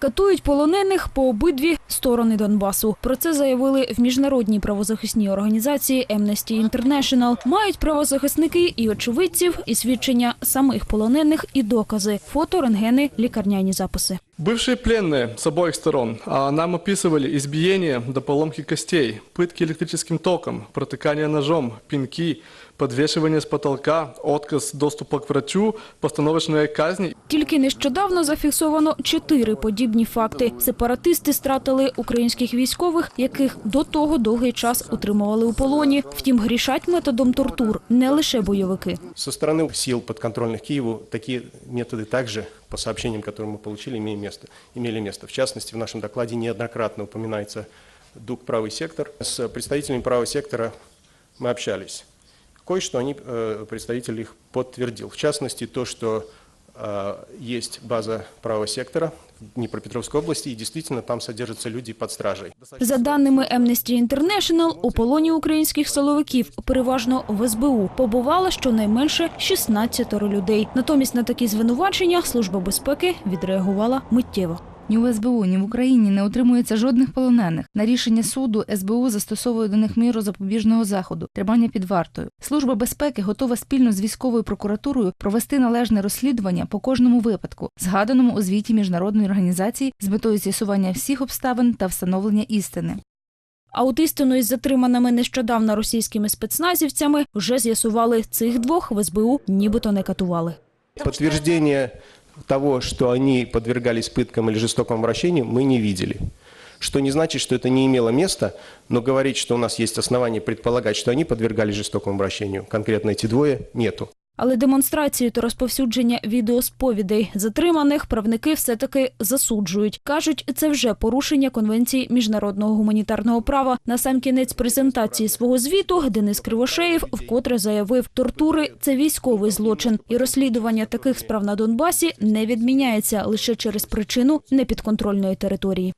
Катують полонених по обидві сторони Донбасу. Про це заявили в міжнародній правозахисній організації Amnesty International. Мають правозахисники і очевидців, і свідчення самих полонених, і докази, фото, рентгени, лікарняні записи. Бывшие пленные с обоих сторон а, нам описывали избиения до поломки костей, пытки электрическим током, протыкание ножом, пинки, подвешивание с потолка, отказ доступа к врачу, постановочные казни Тільки нещодавно зафіксовано чотири подібні факти. Сепаратисти стратили українських військових, яких до того довгий час утримували у полоні. Втім, грішать методом тортур не лише бойовики. Со стороны сил подконтрольных Киеву такие методы также, по сообщениям, которые мы получили, имели место. Имели место. В частности, в нашем докладе неоднократно упоминается ДУК «Правый сектор». С представителями правого сектора мы общались. Кое-что они, э, представитель их подтвердил. В частности, то, что есть база правого сектора в Днепропетровской области, и действительно там содержатся люди под стражей. За даними Amnesty International, у полоні українських силовиків, переважно в СБУ, побувало щонайменше 16 людей. Натомість на такі звинувачення Служба безпеки відреагувала миттєво. Ні у СБУ, ні в Україні не утримується жодних полонених. На рішення суду СБУ застосовує до них міру запобіжного заходу тримання під вартою. Служба безпеки готова спільно з військовою прокуратурою провести належне розслідування по кожному випадку, згаданому у звіті міжнародної організації з метою з'ясування всіх обставин та встановлення істини. А от істину із затриманими нещодавно російськими спецназівцями вже з'ясували цих двох в СБУ нібито не катували. Подтверждение того, что они подвергались пыткам или жестокому обращению, мы не видели. Что не значит, что это не имело места, но говорить, что у нас есть основания предполагать, что они подвергались жестокому обращению, конкретно эти двое, нету. Але демонстрацію та розповсюдження відеосповідей затриманих правники все-таки засуджують. Кажуть, це вже порушення конвенції міжнародного гуманітарного права. На сам кінець презентації свого звіту Денис Кривошеєв вкотре заявив, тортури це військовий злочин, і розслідування таких справ на Донбасі не відміняється лише через причину непідконтрольної території.